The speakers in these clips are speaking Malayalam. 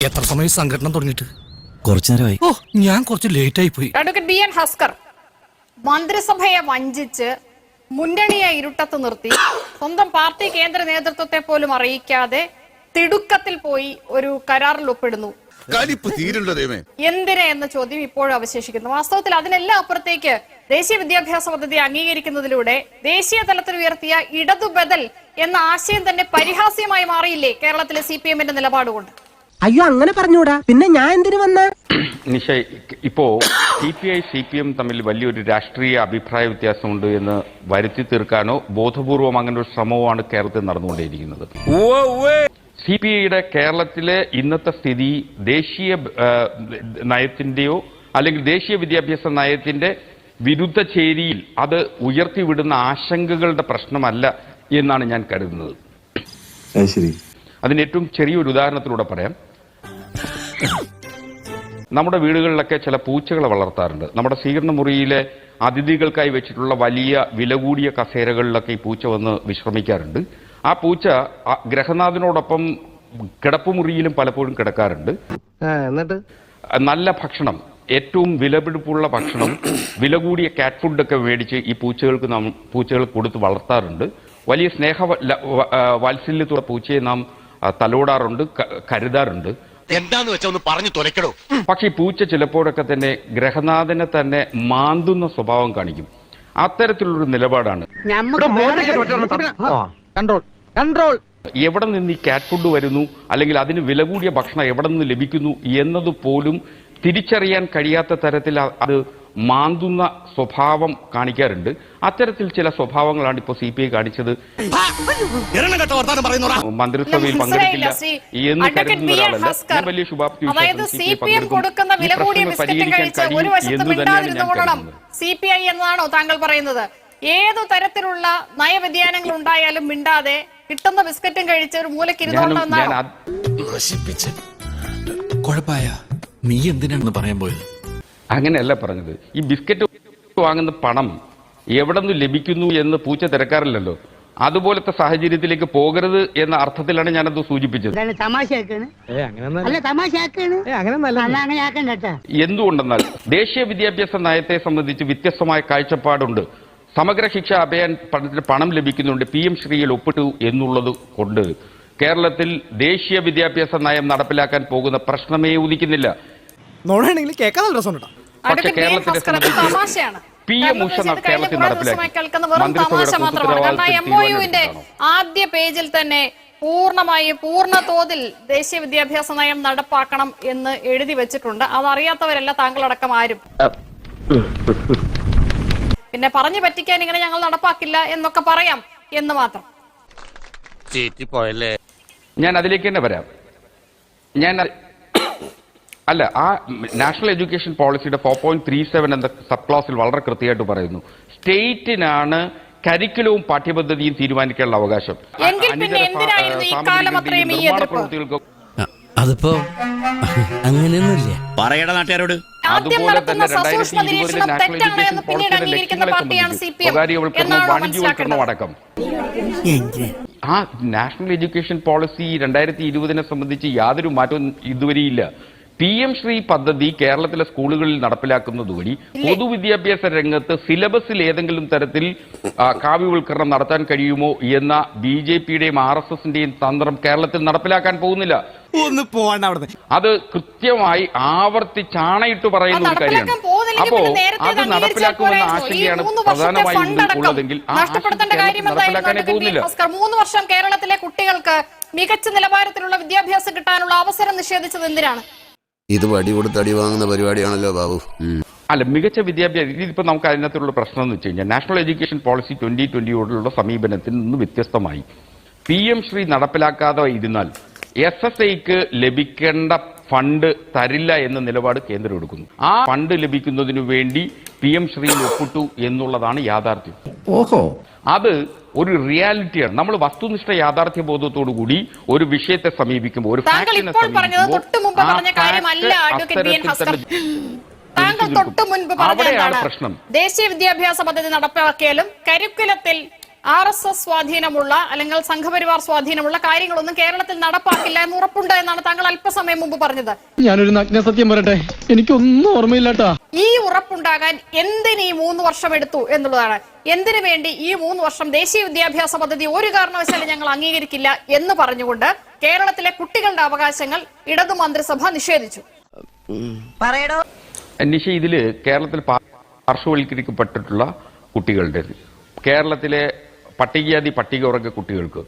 എത്ര സമയം സംഘടന തുടങ്ങിയിട്ട്? കുറച്ചു നേരമായി ഓ ഞാൻ കുറച്ച് ലേറ്റ് ആയി പോയി അഡ്വക്കേറ്റ് ബി എൻ ഹസ്കർ മന്ത്രിസഭയെ വഞ്ചിച്ച് മുന്നണിയെ ഇരുട്ടത്ത് നിർത്തി സ്വന്തം പാർട്ടി കേന്ദ്ര നേതൃത്വത്തെ പോലും അറിയിക്കാതെ തിടുക്കത്തിൽ പോയി ഒരു കരാറിൽ ഒപ്പിടുന്നു. എന്തിന് എന്ന ചോദ്യം ഇപ്പോഴും അവശേഷിക്കുന്നു. വാസ്തവത്തിൽ അതിനെല്ലാം അപ്പുറത്തേക്ക് ദേശീയ വിദ്യാഭ്യാസ പദ്ധതി അംഗീകരിക്കുന്നതിലൂടെ ദേശീയ തലത്തിൽ ഉയർത്തിയ ഇടതുബദൽ എന്ന ആശയം തന്നെ പരിഹാസ്യമായി മാറിയില്ലേ കേരളത്തിലെ സി പി എമ്മിന്റെ നിലപാടുകൊണ്ട്? അയ്യോ അങ്ങനെ പറഞ്ഞൂടാ. പിന്നെ ഞാൻ എന്തിനു വന്ന? നിഷയ് ഇപ്പോ C P I C P M തമ്മിൽ വലിയൊരു രാഷ്ട്രീയ അഭിപ്രായ വ്യത്യാസമുണ്ട് എന്ന് വരുത്തി തീർക്കാനോ ബോധപൂർവം അങ്ങനെ ഒരു ശ്രമവുമാണ് കേരളത്തിൽ നടന്നുകൊണ്ടേയിരിക്കുന്നത്. സി പി ഐയുടെ കേരളത്തിലെ ഇന്നത്തെ സ്ഥിതി ദേശീയ നയത്തിന്റെയോ അല്ലെങ്കിൽ ദേശീയ വിദ്യാഭ്യാസ നയത്തിന്റെ വിരുദ്ധ ചേരിയിൽ അത് ഉയർത്തിവിടുന്ന ആശങ്കകളുടെ പ്രശ്നമല്ല എന്നാണ് ഞാൻ കരുതുന്നത്. അതിന് ഏറ്റവും ചെറിയൊരു ഉദാഹരണത്തിലൂടെ പറയാം. നമ്മുടെ വീടുകളിലൊക്കെ ചില പൂച്ചകളെ വളർത്താറുണ്ട്. നമ്മുടെ സ്വീകരണ മുറിയിലെ അതിഥികൾക്കായി വെച്ചിട്ടുള്ള വലിയ വില കൂടിയ കസേരകളിലൊക്കെ ഈ പൂച്ച വന്ന് വിശ്രമിക്കാറുണ്ട്. ആ പൂച്ച ഗ്രഹനാഥനോടൊപ്പം കിടപ്പുമുറിയിലും പലപ്പോഴും കിടക്കാറുണ്ട്. എന്നിട്ട്? നല്ല ഭക്ഷണം ഏറ്റവും വിലപിടിപ്പുള്ള ഭക്ഷണം വില കൂടിയ കാറ്റ് ഫുഡൊക്കെ മേടിച്ച് ഈ പൂച്ചകൾക്ക് നാം പൂച്ചകൾ കൊടുത്ത് വളർത്താറുണ്ട്. വലിയ സ്നേഹ വാത്സല്യത്തോടെ പൂച്ചയെ നാം തലോടാറുണ്ട് കരുതാറുണ്ട്. എന്താന്ന് വെച്ചാ ഒന്ന് പറഞ്ഞു തുലക്കടോ പക്ഷെ ഈ പൂച്ച ചിലപ്പോഴൊക്കെ തന്നെ ഗ്രഹനാഥനെ തന്നെ മാന്തുന്ന സ്വഭാവം കാണിക്കും. അത്തരത്തിലുള്ളൊരു നിലപാടാണ്. Control control. എവിടെ നിന്ന് ഈ കാറ്റ് ഫുഡ് വരുന്നു? അല്ലെങ്കിൽ അതിന് വില കൂടിയ ഭക്ഷണം എവിടെ നിന്ന് ലഭിക്കുന്നു? എന്നത് പോലും തിരിച്ചറിയാൻ കഴിയാത്ത തരത്തിൽ അത് മാന്തുന്ന സ്വഭാവം കാണിക്കാറുണ്ട്. അത്തരത്തിൽ ചില സ്വഭാവങ്ങളാണ് ഇപ്പോൾ സി പി ഐ കാണിച്ചത്. മന്ത്രിസഭയിൽ പങ്കെടുക്കില്ല എന്ന് കരുതുന്ന ഒരാളല്ല ഞാൻ വലിയ ശുഭാപ്തി പരിഹരിക്കാൻ കഴിച്ച് ഒരു കഴിയും വശത്ത് എന്ന് തന്നെയാണ് ഞാൻ കരുതുന്നത്. സി പി ഐ എന്നാണോ താങ്കൾ പറയുന്നത്? ഏതു തരത്തിലുള്ള നയവ്യതിയാനങ്ങൾ ഉണ്ടായാലും മിണ്ടാതെ കിട്ടുന്ന ബിസ്ക്കറ്റും കഴിച്ച് ഒരു മൂലക്കിരുന്നോണ്ടെന്നാണ് നശിപ്പിച്ച്. കുഴപ്പമായ? നീ എന്തിനാണെന്ന് പറയാൻ പോയത്? അങ്ങനെയല്ല പറഞ്ഞത്. ഈ ബിസ്ക്കറ്റ് വാങ്ങുന്ന പണം എവിടെ നിന്ന് ലഭിക്കുന്നു എന്ന് പൂച്ച തിരക്കാറില്ലല്ലോ. അതുപോലത്തെ സാഹചര്യത്തിലേക്ക് പോകരുത് എന്ന അർത്ഥത്തിലാണ് ഞാനത് സൂചിപ്പിച്ചത്. എന്തുകൊണ്ടെന്നാൽ ദേശീയ വിദ്യാഭ്യാസ നയത്തെ സംബന്ധിച്ച് വ്യത്യസ്തമായ കാഴ്ചപ്പാടുണ്ട്. സമഗ്ര ശിക്ഷ അഭയാൻ പണത്തിന് പണം ലഭിക്കുന്നുണ്ട്. പി എം ശ്രീയിൽ ഒപ്പിട്ടു എന്നുള്ളത് കൊണ്ട് കേരളത്തിൽ ദേശീയ വിദ്യാഭ്യാസ നയം നടപ്പിലാക്കാൻ പോകുന്ന പ്രശ്നമേ ഉദിക്കുന്നില്ല നോടാണെങ്കിൽ കേൾക്കാൻ നല്ല രസം പക്ഷെ സംബന്ധിച്ച് പി എം ഉഷ കേരളത്തിൽ നടപ്പിലാക്കി. ആദ്യ പേജിൽ തന്നെ പൂർണമായി പൂർണ തോതിൽ ദേശീയ വിദ്യാഭ്യാസ നയം നടപ്പാക്കണം എന്ന് എഴുതി വെച്ചിട്ടുണ്ട്. അതറിയാത്തവരല്ല താങ്കളടക്കം ആരും. പിന്നെ പറഞ്ഞു പറ്റിക്കാൻ ഇങ്ങനെ ഞങ്ങൾ നടപ്പാക്കില്ല എന്നൊക്കെ പറയാം എന്ന് മാത്രം. ഞാൻ അതിലേക്ക് തന്നെ വരാം. ഞാൻ അല്ല ആ നാഷണൽ എഡ്യൂക്കേഷൻ പോളിസിയുടെ ഫോർ പോയിന്റ് ത്രീ സെവൻ എന്ന സബ് ക്ലാസ്സിൽ വളരെ കൃത്യമായിട്ട് പറയുന്നു. സ്റ്റേറ്റിനാണ് കരിക്കുലവും പാഠ്യപദ്ധതിയും തീരുമാനിക്കാനുള്ള അവകാശം? പ്രവൃത്തികൾക്കും അതിപ്പോ അങ്ങനെയൊന്നുമില്ല. പറയട നാട്ടുകാരോട്. അതുപോലെ തന്നെ രണ്ടായിരത്തി ഇരുപതിലെ നാഷണൽ എഡ്യൂക്കേഷൻ പോളിസിയുടെ ലക്ഷ്യങ്ങളെ സംബന്ധിച്ച് സ്വകാര്യവൽക്കരണവും വാണിജ്യവൽക്കരണവും അടക്കം. ആ നാഷണൽ എഡ്യൂക്കേഷൻ പോളിസി രണ്ടായിരത്തി ഇരുപതിനെ സംബന്ധിച്ച് യാതൊരു മാറ്റവും ഇതുവരെയില്ല. പി എം ശ്രീ പദ്ധതി കേരളത്തിലെ സ്കൂളുകളിൽ നടപ്പിലാക്കുന്നതുവഴി പൊതുവിദ്യാഭ്യാസ രംഗത്ത് സിലബസിൽ ഏതെങ്കിലും തരത്തിൽ കാവ്യവൽക്കരണം നടത്താൻ കഴിയുമോ എന്ന ബി ജെ പിയുടെയും ആർ എസ് എസിന്റെയും തന്ത്രം കേരളത്തിൽ നടപ്പിലാക്കാൻ പോകുന്നില്ല. ഒന്ന് അവിടെ അത് കൃത്യമായി ആവർത്തിച്ചാണയിട്ട് പറയുന്ന ഒരു കാര്യമാണ്. അപ്പോ അത് നടപ്പിലാക്കുമെന്ന ആശങ്കയാണ് പ്രധാനമായും ഉള്ളതെങ്കിൽ ആ ആശങ്ക നടപ്പിലാക്കാനേ പോകുന്നില്ല. മൂന്ന് വർഷം കേരളത്തിലെ കുട്ടികൾക്ക് മികച്ച നിലവാരത്തിലുള്ള വിദ്യാഭ്യാസം കിട്ടാനുള്ള അവസരം നിഷേധിച്ചത് എന്തിനാണ്? ഇത് വടി കൊടുത്ത് അടി വാങ്ങുന്ന പരിപാടിയാണല്ലോ ബാബു. അല്ല മികച്ച വിദ്യാഭ്യാസം ഇതിപ്പോ നമുക്ക് അതിനകത്തുള്ള പ്രശ്നം എന്ന് വെച്ച് കഴിഞ്ഞാൽ നാഷണൽ എഡ്യൂക്കേഷൻ പോളിസി ട്വന്റി ട്വന്റിയോടുള്ള സമീപനത്തിൽ നിന്ന് വ്യത്യസ്തമായി. പി എം ശ്രീ നടപ്പിലാക്കാതെ ഇരുന്നാൽ എസ് എസ് ഐക്ക് ലഭിക്കേണ്ട ഫണ്ട് തരില്ല എന്ന നിലപാട് കേന്ദ്രം എടുക്കുന്നു. ആ ഫണ്ട് ലഭിക്കുന്നതിനു വേണ്ടി പി എം ശ്രീ ഒപ്പിട്ടു എന്നുള്ളതാണ് യാഥാർത്ഥ്യം. ഓഹോ. അത് ഒരു റിയാലിറ്റിയാണ്. നമ്മൾ വസ്തുനിഷ്ഠ യാഥാർത്ഥ്യ ബോധത്തോടു കൂടി ഒരു വിഷയത്തെ സമീപിക്കുമ്പോൾ ഒരു താങ്കൾ തൊട്ടു. മുൻപ് പറഞ്ഞ ദേശീയ വിദ്യാഭ്യാസ പദ്ധതി നടപ്പാക്കിയാലും കരിക്കുലത്തിൽ ആർ എസ് എസ് സ്വാധീനമുള്ള അല്ലെങ്കിൽ സംഘപരിവാർ സ്വാധീനമുള്ള കാര്യങ്ങളൊന്നും കേരളത്തിൽ നടപ്പാക്കില്ല എന്ന് ഉറപ്പുണ്ട് എന്നാണ് താങ്കൾ അല്പസമയം മുമ്പ് പറഞ്ഞത്. ഞാനൊരു നഗ്ന സത്യം പറയട്ടെ. എനിക്കൊന്നും ഓർമ്മയില്ലാട്ടാ. ഈ ഉറപ്പുണ്ടാകാൻ എന്തിന് ഈ മൂന്ന് വർഷം എടുത്തു എന്നുള്ളതാണ്. എന്തിനു വേണ്ടി ഈ മൂന്ന് വർഷം ദേശീയ വിദ്യാഭ്യാസ പദ്ധതി ഒരു കാരണവശാലും ഞങ്ങൾ അംഗീകരിക്കില്ല എന്ന് പറഞ്ഞുകൊണ്ട് കേരളത്തിലെ കുട്ടികളുടെ അവകാശങ്ങൾ ഇടതു മന്ത്രിസഭ നിഷേധിച്ചു. നിഷ ഇതിൽ കേരളത്തിൽ പാർശ്വവൽക്കരിക്കപ്പെട്ടിട്ടുള്ള കുട്ടികളുടെ കേരളത്തിലെ പട്ടികജാതി പട്ടികവർഗ കുട്ടികൾക്ക്.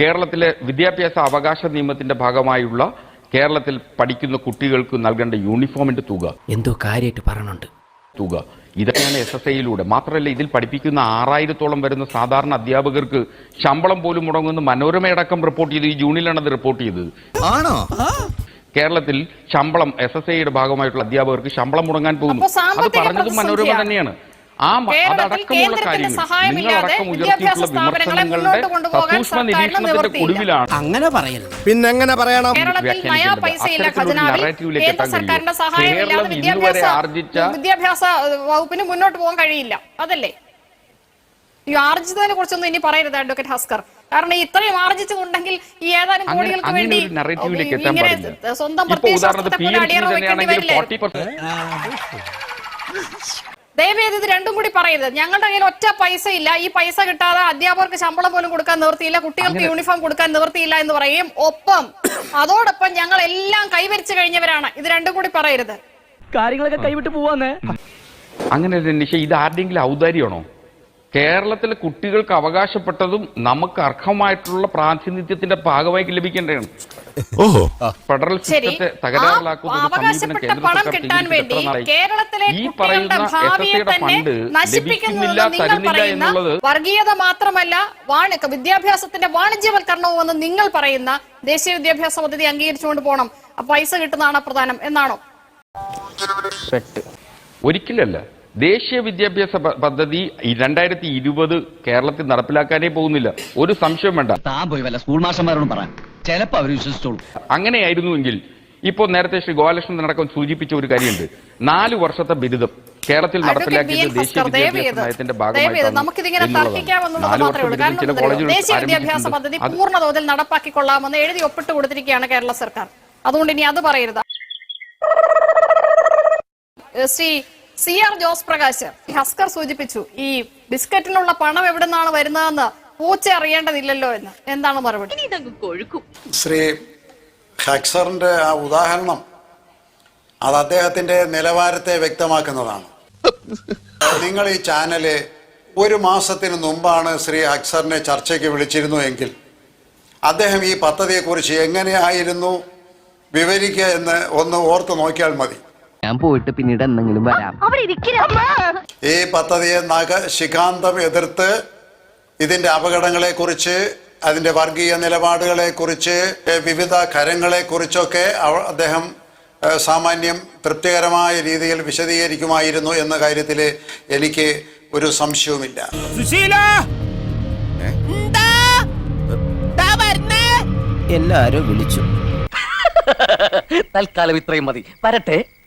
കേരളത്തിലെ വിദ്യാഭ്യാസ അവകാശ നിയമത്തിന്റെ ഭാഗമായുള്ള കേരളത്തിൽ പഠിക്കുന്ന കുട്ടികൾക്ക് നൽകേണ്ട യൂണിഫോമിന്റെ തുക. എന്തോ കാര്യമായിട്ട് പറയണുണ്ട്. തുക. ഇതൊക്കെയാണ് എസ് എസ് ഐയിലൂടെ. മാത്രമല്ല ഇതിൽ പഠിപ്പിക്കുന്ന ആറായിരത്തോളം വരുന്ന സാധാരണ അധ്യാപകർക്ക് ശമ്പളം പോലും മുടങ്ങുന്ന മനോരമയടക്കം റിപ്പോർട്ട് ചെയ്ത് ഈ ജൂണിലാണ് അത് റിപ്പോർട്ട് ചെയ്തത്. ആണോ? കേരളത്തിൽ ശമ്പളം എസ് എസ് ഐയുടെ ഭാഗമായിട്ടുള്ള അധ്യാപകർക്ക് ശമ്പളം മുടങ്ങാൻ പോകുന്നു. അത് പറഞ്ഞതും മനോരമ തന്നെയാണ്. ആ അതടക്കമുള്ള കാര്യങ്ങൾ. നിങ്ങളടക്കം ഉയർത്തിയിട്ടുള്ള വിമർശനങ്ങളുടെ നിരീക്ഷണത്തിന്റെ ഒടുവിലാണ് അങ്ങനെ പറയരുത്. പറയണം? എത്താൻ കഴിയും. സഹായമില്ലാതെ കേരളം ഇന്നുവരെ വിദ്യാഭ്യാസ ആർജിച്ച- വിദ്യാഭ്യാസ വകുപ്പിന് മുന്നോട്ട് പോകാൻ കഴിയില്ല. അതല്ലേ? ഈ ആർജിച്ചതിനെ കുറിച്ചൊന്നും ഇനി പറയരുത് അഡ്വക്കേറ്റ് ഹസ്കർ കാരണം ഇത്രയും ആർജിച്ചതുണ്ടെങ്കിൽ ഈ ഏതാനും കോടികൾക്ക് വേണ്ടി ഒരു നറേറ്റീവിലേക്ക് എത്താൻ ഇങ്ങനെ സ്വന്തം ഇപ്പൊ ഉദാഹരണത്തിന് പ്രത്യയശാസ്ത്രത്തെ പി അടിയറ വെക്കേണ്ടി വരില്ലേ? ദയവേത് ഇത് രണ്ടും കൂടി പറയരുത്. ഞങ്ങളുടെ കയ്യിൽ ഒറ്റ പൈസ ഇല്ല. ഈ പൈസ കിട്ടാതെ അധ്യാപകർക്ക് ശമ്പളം പോലും കൊടുക്കാൻ നിവർത്തിയില്ല കുട്ടികൾക്ക് യൂണിഫോം കൊടുക്കാൻ നിവർത്തിയില്ല എന്ന് പറയും ഒപ്പം അതോടൊപ്പം ഞങ്ങൾ എല്ലാം കൈവരിച്ചു കഴിഞ്ഞവരാണ്. ഇത് രണ്ടും കൂടി പറയരുത്. കാര്യങ്ങളൊക്കെ കൈവിട്ട് പോവാന്നേ. അങ്ങനെ ഇത് ആരുടെയെങ്കിലും ഔദാര്യമാണോ? കേരളത്തിലെ കുട്ടികൾക്ക് അവകാശപ്പെട്ടതും നമുക്ക് അർഹമായിട്ടുള്ള പ്രാതിനിധ്യത്തിന്റെ ഭാഗമായി ലഭിക്കേണ്ടതാണ്. ഓഹോ. ഫെഡറൽ സിസ്റ്റത്തെ തകരാറിലാക്കുന്ന ഒരു സമീപനം അവകാശപ്പെട്ട പണം കിട്ടാൻ വേണ്ടി സ്വീകരിച്ചിട്ട് എത്ര നാളായി? കേരളത്തിലെ ഈ പറയുന്ന ഫണ്ട് ലഭിക്കുന്നില്ല തരുന്നില്ല എന്നുള്ളത് വർഗീയത മാത്രമല്ല വിദ്യാഭ്യാസത്തിന്റെ വാണിജ്യവൽക്കരണവുമെന്ന് നിങ്ങൾ പറയുന്ന ദേശീയ വിദ്യാഭ്യാസ പദ്ധതി അംഗീകരിച്ചുകൊണ്ട് പോകണം. പൈസ കിട്ടുന്നതാണ് പ്രധാനം എന്നാണോ? ഒരിക്കലല്ല ദേശീയ വിദ്യാഭ്യാസ പദ്ധതി രണ്ടായിരത്തി ഇരുപത് കേരളത്തിൽ നടപ്പിലാക്കാനേ പോകുന്നില്ല. ഒരു സംശയം വേണ്ട. താൻ പോയി വല്ല സ്കൂൾ മാഷന്മാരോട് പറ. ചിലപ്പോ അവർ വിശ്വസിച്ചോളൂ. അങ്ങനെയായിരുന്നുവെങ്കിൽ ഇപ്പോൾ നേരത്തെ ശ്രീ ഗോപാലകൃഷ്ണൻ അടക്കം സൂചിപ്പിച്ച ഒരു കാര്യമുണ്ട്. നാല് വർഷത്തെ ബിരുദം കേരളത്തിൽ നടപ്പിലാക്കിയത് ദേശീയ വിദ്യാഭ്യാസ നയത്തിന്റെ ഭാഗമായിട്ടാണ് ചില കോളേജുകൾ നടപ്പാക്കിക്കൊള്ളാമെന്ന് എഴുതി ഒപ്പിട്ട് കൊടുത്തിരിക്കുകയാണ് കേരള സർക്കാർ. അതുകൊണ്ട് ഇനി അത് പറയരുത്. ശ്രീ സി ആർ ജോസ് പ്രകാശ് ഹസ്കർ സൂചിപ്പിച്ചു ഈ ബിസ്ക്കറ്റിനുള്ള പണം എവിടെ നിന്നാണ് വരുന്നതെന്ന് പൂച്ച അറിയേണ്ടതില്ലല്ലോ എന്ന്. എന്താണ് മറുപടി? ശ്രീ ഹക്സറിന്റെ ആ ഉദാഹരണം അത് അദ്ദേഹത്തിന്റെ നിലവാരത്തെ വ്യക്തമാക്കുന്നതാണ്. നിങ്ങൾ ഈ ചാനൽ ഒരു മാസത്തിന് മുമ്പാണ് ശ്രീ അക്സറിനെ ചർച്ചയ്ക്ക് വിളിച്ചിരുന്നു എങ്കിൽ അദ്ദേഹം ഈ പദ്ധതിയെക്കുറിച്ച് എങ്ങനെയായിരുന്നു വിവരിക്കുക എന്ന് ഒന്ന് ഓർത്ത് നോക്കിയാൽ മതി. ഞാൻ പോയിട്ട് പിന്നീട് എന്തെങ്കിലും വരാം. ഈ പദ്ധതിയെ നഗ ശിഖാന്തം എതിർത്ത് ഇതിന്റെ അപകടങ്ങളെ കുറിച്ച് അതിന്റെ വർഗീയ നിലപാടുകളെ കുറിച്ച് വിവിധ കരങ്ങളെ കുറിച്ചൊക്കെ അദ്ദേഹം സാമാന്യം തൃപ്തികരമായ രീതിയിൽ വിശദീകരിക്കുമായിരുന്നു എന്ന കാര്യത്തിൽ എനിക്ക് ഒരു സംശയവുമില്ല. എല്ലാരും വിളിച്ചു. തൽക്കാലം ഇത്രയും മതി. വരട്ടെ.